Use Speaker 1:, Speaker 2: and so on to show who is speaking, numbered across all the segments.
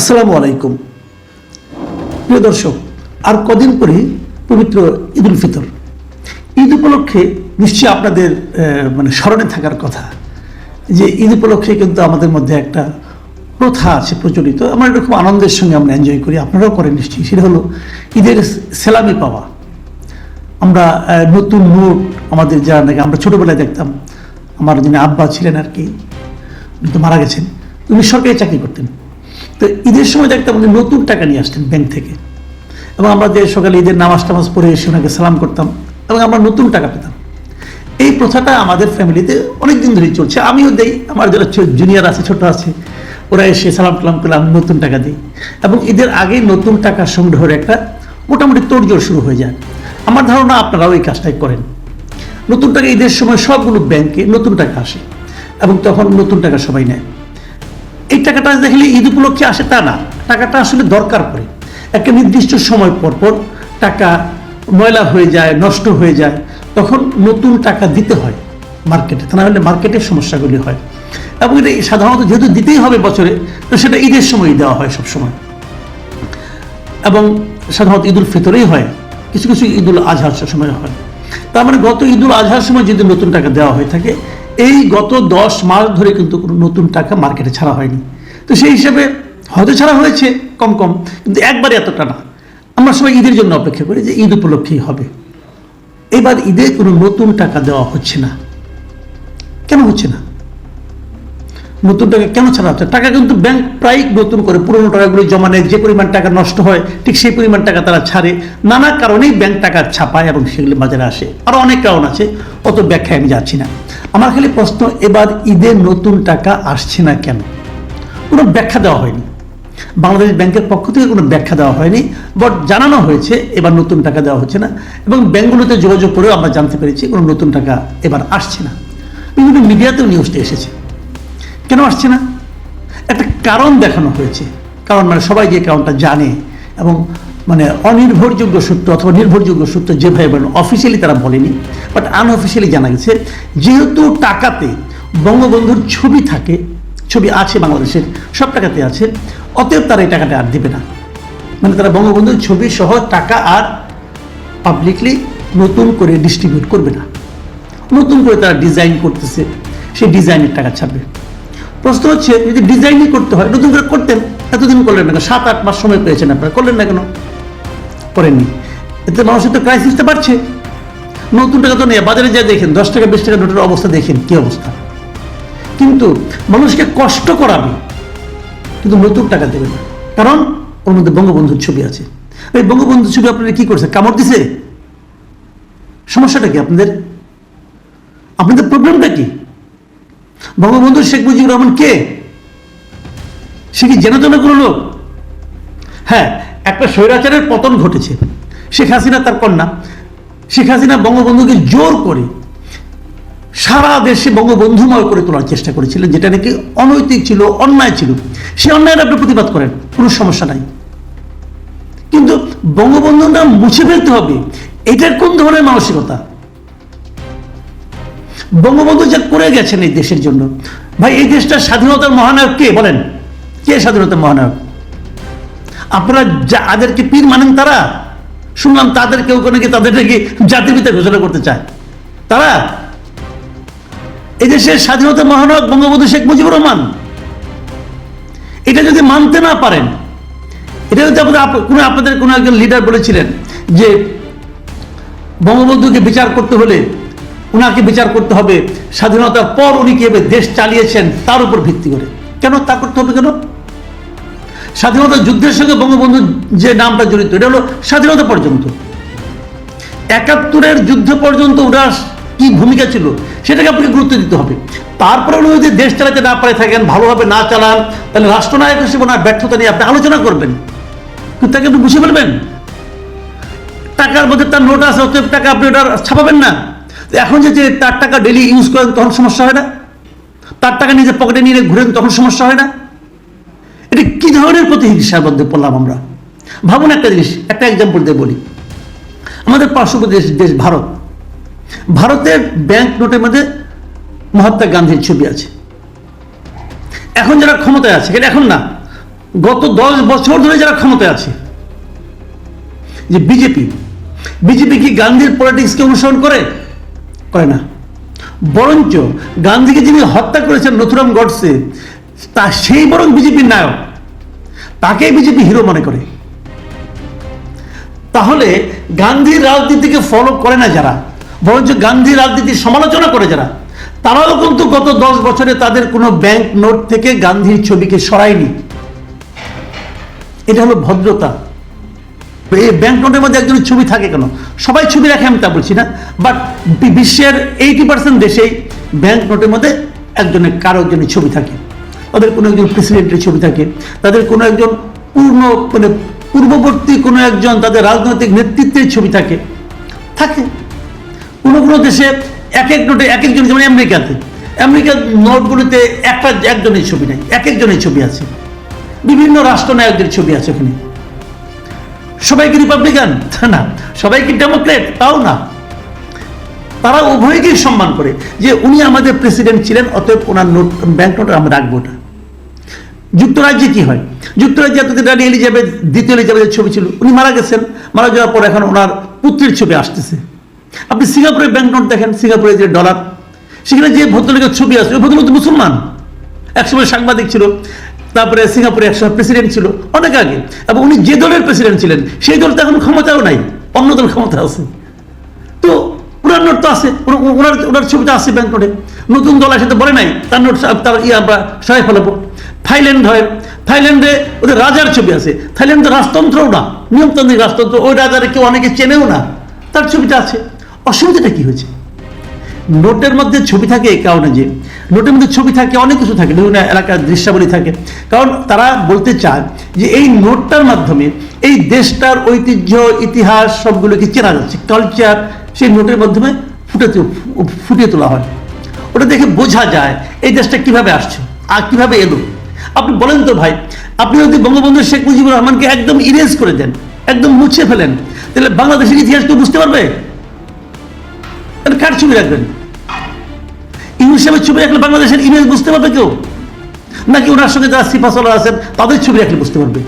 Speaker 1: আসসালামু আলাইকুম। প্রিয় দর্শক, আর কদিন পরে পবিত্র ঈদ উল ফিতর। ঈদ উপলক্ষে নিশ্চয়ই আপনাদের মানে স্মরণে থাকার কথা যে ঈদ উপলক্ষে কিন্তু আমাদের মধ্যে একটা প্রথা আছে প্রচলিত। আমরা এটা খুব আনন্দের সঙ্গে আমরা এনজয় করি, আপনারাও করেন নিশ্চয়ই। সেটা হলো ঈদের সেলামি পাওয়া। আমরা নতুন নোট আমাদের যারা নাকি আমরা ছোটোবেলায় দেখতাম। আমার যিনি আব্বা ছিলেন আর কি মারা গেছেন। উনি সরকারি চাকরি করতেন। তো ঈদের সময় দেখতাম উনি নতুন টাকা নিয়ে আসতেন ব্যাংক থেকে। এবং আমরা যে সকালে ঈদের নামাজ টামাজ পড়ে এসে ওনাকে সালাম করতাম এবং আমরা নতুন টাকা পেতাম। এই প্রথাটা আমাদের ফ্যামিলিতে অনেক দিন ধরেই চলছে। আমিও দেই, আমার যারা জুনিয়র আছে, ছোট আছে, ওরা এসে সালাম টালাম করলে আমি নতুন টাকা দিই। এবং ঈদের আগে নতুন টাকা সংগ্রহের একটা মোটামুটি তোড়জোড় শুরু হয়ে যায়। আমার ধারণা আপনারাও এই কাজটাই করেন। নতুন টাকা ঈদের সময় সবগুলো ব্যাংকে নতুন টাকা আসে এবং তখন নতুন টাকা সবাই নেয়। এই টাকাটা দেখলে ঈদ উপলক্ষে আসে তা না। টাকাটা আসলে দরকার পড়ে। একটা নির্দিষ্ট সময় পর পর টাকা ময়লা হয়ে যায়, নষ্ট হয়ে যায়, তখন নতুন টাকা দিতে হয় মার্কেটে। তা না হলে মার্কেটের সমস্যাগুলি হয়। এবং এটা সাধারণত যেহেতু দিতেই হবে বছরে, তো সেটা ঈদের সময় দেওয়া হয় সব সময় এবং সাধারণত ঈদুল ফিতরেই হয়। কিছু কিছু ঈদুল আজহার সময় হয়। তার মানে গত ঈদুল আজহার সময় যদি নতুন টাকা দেওয়া হয়ে থাকে এই গত দশ মাস ধরে কিন্তু কোনো নতুন টাকা মার্কেটে ছাড়া হয়নি। তো সেই হিসেবে হয়তো ছাড়া হয়েছে কম কম, কিন্তু একবারে এতটা না। আমরা সবাই ঈদের জন্য অপেক্ষা করি যে ঈদ উপলক্ষেই হবে। এবার ঈদে কোনো নতুন টাকা দেওয়া হচ্ছে না। কেন হচ্ছে না? নতুন টাকা কেন ছাড়া হচ্ছে? টাকা কিন্তু ব্যাংক প্রায় নতুন করে পুরোনো টাকাগুলি জমা নেয়, যে পরিমাণ টাকা নষ্ট হয়, ঠিক সেই পরিমাণ টাকা তারা ছাড়ে। নানা কারণেই ব্যাংক টাকা ছাপায় এবং সেগুলি বাজারে আসে। আরও অনেক কারণ আছে, অত ব্যাখ্যায় আমি যাচ্ছি না। আমার খালি প্রশ্ন, এবার ঈদে নতুন টাকা আসছে না কেন? কোনো ব্যাখ্যা দেওয়া হয়নি। বাংলাদেশ ব্যাংকের পক্ষ থেকে কোনো ব্যাখ্যা দেওয়া হয়নি বাট জানানো হয়েছে, এবার নতুন টাকা দেওয়া হচ্ছে না। এবং ব্যাংকগুলোতে যোগাযোগ করেও আমরা জানতে পেরেছি, কোনো নতুন টাকা এবার আসছে না। বিভিন্ন মিডিয়াতেও নিউজটা এসেছে। কেন আসছে না? একটা কারণ দেখানো হয়েছে। কারণ মানে সবাই যে কারণটা জানে এবং মানে অনির্ভরযোগ্য সূত্র অথবা নির্ভরযোগ্য সূত্র যেভাবে বলেন অফিসিয়ালি তারা বলেনি বাট আনঅফিসিয়ালি জানা গেছে, যেহেতু টাকাতে বঙ্গবন্ধুর ছবি থাকে, ছবি আছে বাংলাদেশের, সব টাকাতে আছে, অতএব তারা এই টাকাটা আর দেবে না। মানে তারা বঙ্গবন্ধুর ছবি সহ টাকা আর পাবলিকলি নতুন করে ডিস্ট্রিবিউট করবে না। নতুন করে তারা ডিজাইন করতেছে, সেই ডিজাইনের টাকা ছাড়বে। প্রশ্ন হচ্ছে, যদি ডিজাইনই করতে হয়, নতুন করে করতেন, এতদিন করলেন না কেন? সাত, আট মাস সময় পেয়েছেন আপনারা, করলেন না কেন? করেননি। এতে মানুষের তো ক্রাইসিসটা বাড়ছে। নতুন টাকা তো নেই বাজারে যা দেখেন, দশ টাকা, বিশ টাকা নোটের অবস্থা, দেখেন কি অবস্থা। কিন্তু মানুষকে কষ্ট করাবে, কিন্তু নতুন টাকা দেবে না। কারণ, ওর মধ্যে বঙ্গবন্ধুর ছবি আছে। এই বঙ্গবন্ধুর ছবি আপনারা কি করছে? কামড় দিছে? সমস্যাটা কি আপনাদের? আপনাদের প্রবলেমটা কি? বঙ্গবন্ধু শেখ মুজিবুর রহমান কে? সে কি জেনে জেনে কোনো লোক? হ্যাঁ একটা স্বৈরাচারের পতন ঘটেছে। শেখ হাসিনা তার কন্যা। শেখ হাসিনা বঙ্গবন্ধুকে জোর করে সারা দেশে বঙ্গবন্ধুময় করে তোলার চেষ্টা করেছিলেন, যেটা নাকি অনৈতিক ছিল, অন্যায় ছিল। সে অন্যায়ের আপনি প্রতিবাদ করেন, কোনো সমস্যা নাই। কিন্তু বঙ্গবন্ধুর নাম মুছে ফেলতে হবে, এটার কোন ধরনের মানসিকতা? বঙ্গবন্ধু যা করে গেছেন এই দেশের জন্য। ভাই, এই দেশটার স্বাধীনতার মহানায়ক কে বলেন? কে স্বাধীনতার মহানায়ক? আপনারা যাদেরকে পীর মানেন তারা? শুনলাম তাদের কেউ নাকি তাদের নাকি জাতিপিতা ঘোষণা করতে চায়। তারা? এই দেশের স্বাধীনতা মহানায়ক বঙ্গবন্ধু শেখ মুজিবুর রহমান। এটা যদি মানতে না পারেন, এটা যদি আপনাদের কোনো আপনাদের কোনো একজন লিডার বলেছিলেন যে বঙ্গবন্ধুকে বিচার করতে হলে ওনাকে বিচার করতে হবে। স্বাধীনতার পর উনি কীভাবে দেশ চালিয়েছেন, তার উপর ভিত্তি করে। কেন তা করতে হবে কেন? স্বাধীনতা যুদ্ধের সঙ্গে বঙ্গবন্ধুর যে নামটা জড়িত, এটা হলো স্বাধীনতা পর্যন্ত। একাত্তরের যুদ্ধ পর্যন্ত ওনার কি ভূমিকা ছিল, সেটাকে আপনাকে গুরুত্ব দিতে হবে। তারপরে উনি যদি দেশ চালাতে না পারে, থাকেন, ভালোভাবে না চালান, তাহলে রাষ্ট্রনায়ক হিসেবে ওনার ব্যর্থতা নিয়ে আপনি আলোচনা করবেন। কিন্তু তাকে আপনি বুঝে ফেলবেন টাকার মধ্যে তার নোট আছে, অতএব টাকা আপনি ওটা ছাপাবেন না। এখন যে তার টাকা ডেলি ইউজ করেন, তখন সমস্যা হয় না? তার টাকা নিজের পকেটে নিয়ে ঘুরেন, তখন সমস্যা হয় না? এটা কি ধরনের প্রতিহিংসার মধ্যে পড়লাম আমরা? ভাবুন একটা জিনিস, একটা এক্সাম্পল দিয়ে বলি। আমাদের পার্শ্ববর্তী দেশ ভারত। ভারতের ব্যাংক নোটের মধ্যে মহাত্মা গান্ধীর ছবি আছে। এখন যারা ক্ষমতায় আছে এটা এখন না, গত দশ বছর ধরে যারা ক্ষমতায় আছে, যে বিজেপি বিজেপি কি গান্ধীর পলিটিক্সকে অনুসরণ করে? করে না। বরঞ্চ গান্ধীকে যিনি হত্যা করেছেন নথুরাম গডসে, তা সেই বরং বিজেপির নায়ক। তাকে বিজেপি হিরো মনে করে। তাহলে গান্ধীর রাজনীতিকে ফলো করে না যারা, বরঞ্চ গান্ধী রাজনীতির সমালোচনা করে যারা, তারাও কিন্তু গত দশ বছরে তাদের কোনো ব্যাংক নোট থেকে গান্ধীর ছবিকে সরায়নি। এটা হলো ভদ্রতা। ব্যাংক নোটের মধ্যে একজনের ছবি থাকে কেন? সবাই ছবি রাখে, আমি তা বলছি না। বাট বিশ্বের এইটি পার্সেন্ট দেশেই ব্যাংক নোটের মধ্যে একজনের, কারও একজনের ছবি থাকে। তাদের কোনো একজন প্রেসিডেন্টের ছবি থাকে। তাদের কোনো একজন পূর্ণ মানে পূর্ববর্তী কোনো একজন তাদের রাজনৈতিক নেতৃত্বের ছবি থাকে। থাকে। কোনো কোনো দেশে এক এক নোটে এক একজন যেমন আমেরিকাতে। আমেরিকার নোটগুলিতে একটা, একজনের ছবি নেই এক একজনের ছবি আছে। বিভিন্ন রাষ্ট্রনায়কদের ছবি আছে ওখানে। সবাই কি রিপাবলিকান না। সবাই কি ডেমোক্রেট তাও না। তারা উভয়কেই সম্মান করে যে উনি আমাদের প্রেসিডেন্ট ছিলেন, অতএব ওনার নোট ব্যাংক নোট আমরা রাখব না। যুক্তরাজ্যে কি হয়? যুক্তরাজ্যে এতদিন রানী এলিজাবেথ, দ্বিতীয় এলিজাবেথের ছবি ছিল। উনি মারা গেছেন। মারা যাওয়ার পর এখন ওনার পুত্রের ছবি আসতেছে। আপনি সিঙ্গাপুরের ব্যাংক নোট দেখেন সিঙ্গাপুরের যে ডলার সেখানে যে ভদ্রলোকের ছবি আছে, ওই ভদ্রলোক মুসলমান। একসময় সাংবাদিক ছিল। তারপরে সিঙ্গাপুরে একসময় প্রেসিডেন্ট ছিল, অনেক আগে। এবং উনি যে দলের প্রেসিডেন্ট ছিলেন, সেই দল তো এখন ক্ষমতাও নাই, অন্য দল ক্ষমতা আছে। তো ওনার নোট তো আছে ওনার ওনার ছবিটা আছে ব্যাংক নোটে নতুন দল আসে তো বলে নাই, তার নোট তার ইয়ে আমরা সবাই ফেলাবো। থাইল্যান্ড হয়, থাইল্যান্ডে ওদের রাজার ছবি আছে। থাইল্যান্ড তো রাজতন্ত্রও না, নিয়মতান্ত্রিক রাজতন্ত্র, ওই রাজারে কেউ অনেকে চেনেও না, তার ছবিটা আছে। অসুবিধাটা কি হয়েছে? নোটের মধ্যে ছবি থাকে কারণে যে, নোটের মধ্যে ছবি থাকে, অনেক কিছু থাকে, বিভিন্ন এলাকার দৃশ্যাবলী থাকে। কারণ তারা বলতে চায় যে এই নোটটার মাধ্যমে এই দেশটার ঐতিহ্য, ইতিহাস সবগুলোকে চেনা যাচ্ছে কালচার সেই নোটের মাধ্যমে ফুটে ফুটিয়ে তোলা হয়। ওটা দেখে বোঝা যায় এই দেশটা কীভাবে আসছে, আর কীভাবে এলো। আপনি বলেন তো ভাই, আপনি যদি বঙ্গবন্ধু শেখ মুজিবুর রহমানকে একদম ইরেজ করে দেন, একদম মুছে ফেলেন, তাহলে বাংলাদেশের ইতিহাস কেউ বুঝতে পারবে? কার ছবি রাখবেন? ইংলিশ সাহেবের ছবি রাখলে বাংলাদেশের ইমেজ বুঝতে পারবে কেউ? নাকি ওনার সঙ্গে যারা সিফাসলা আছেন, তাদের ছবি রাখলে বুঝতে পারবে?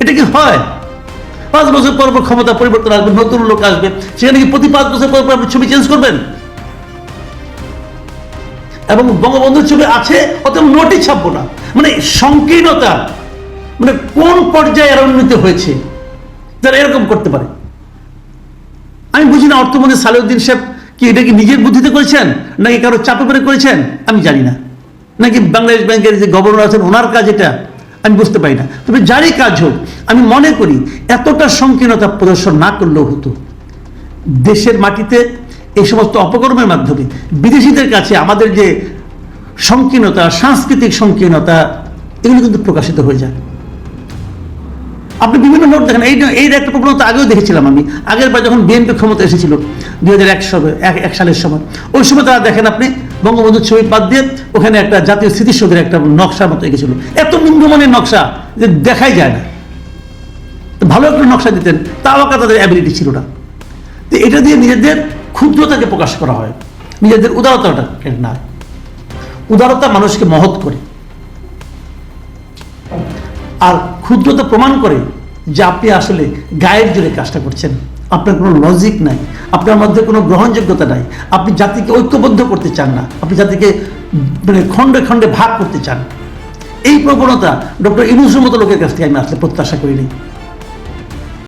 Speaker 1: এটা কি হয়? পাঁচ বছর পর পর ক্ষমতা পরিবর্তন আসবে, নতুন লোক আসবে, সেখানে কি প্রতি পাঁচ বছর পর পর আপনি ছবি চেঞ্জ করবেন? এবং বঙ্গবন্ধুর ছবি আছে অত নোটই ছাপবো না। মানে সংকীর্ণতা মানে কোন পর্যায়ে এর উন্নতি হয়েছে, যারা এরকম করতে পারে? আমি বুঝি না, অর্থমন্ত্রী সালেউদ্দিন সাহেব কি এটা কি নিজের বুদ্ধিতে করেছেন? নাকি কারও চাপে করে করেছেন? আমি জানি না। নাকি বাংলাদেশ ব্যাংকের যে গভর্নর আছেন, ওনার কাজ এটা? আমি বুঝতে পারি না। তবে যারই কাজ হোক, আমি মনে করি এতটা সংকীর্ণতা প্রদর্শন না করলেও হতো। দেশের মাটিতে এই সমস্ত অপকর্মের মাধ্যমে বিদেশিদের কাছে আমাদের যে সংকীর্ণতা, সাংস্কৃতিক সংকীর্ণতা, এগুলো কিন্তু প্রকাশিত হয়ে যায়। আপনি বিভিন্ন নোট দেখেন, এই এই একটা প্রবণতা আগেও দেখেছিলাম আমি। আগের বার যখন বিএনপি ক্ষমতা এসেছিল দুই হাজার এক সালে এক সালের সময়, ওই সময় তারা দেখেন আপনি বঙ্গবন্ধুর ছবি বাদ দিয়ে ওখানে একটা জাতীয় স্মৃতিসৌধের একটা নকশার মতো এঁকেছিল। এত নিম্নমানের নকশা যে দেখাই যায় না। ভালো একটা নকশা দিতেন তাও আঁকা তাদের অ্যাবিলিটি ছিল না। তো এটা দিয়ে নিজেদের ক্ষুদ্রতাকে প্রকাশ করা হয়। নিজেদের উদারতাটা না। উদারতা মানুষকে মহৎ করে। আর ক্ষুদ্রতা প্রমাণ করে যে আপনি আসলে গায়ের জোরে কাজটা করছেন। আপনার কোনো লজিক নাই, আপনার মধ্যে কোনো গ্রহণযোগ্যতা নাই, আপনি জাতিকে ঐক্যবদ্ধ করতে চান না, আপনি জাতিকে মানে খণ্ডে খণ্ডে ভাগ করতে চান। এই প্রবণতা ডক্টর ইনুসের মতো লোকের কাছ থেকে আমি আসলে প্রত্যাশা করিনি।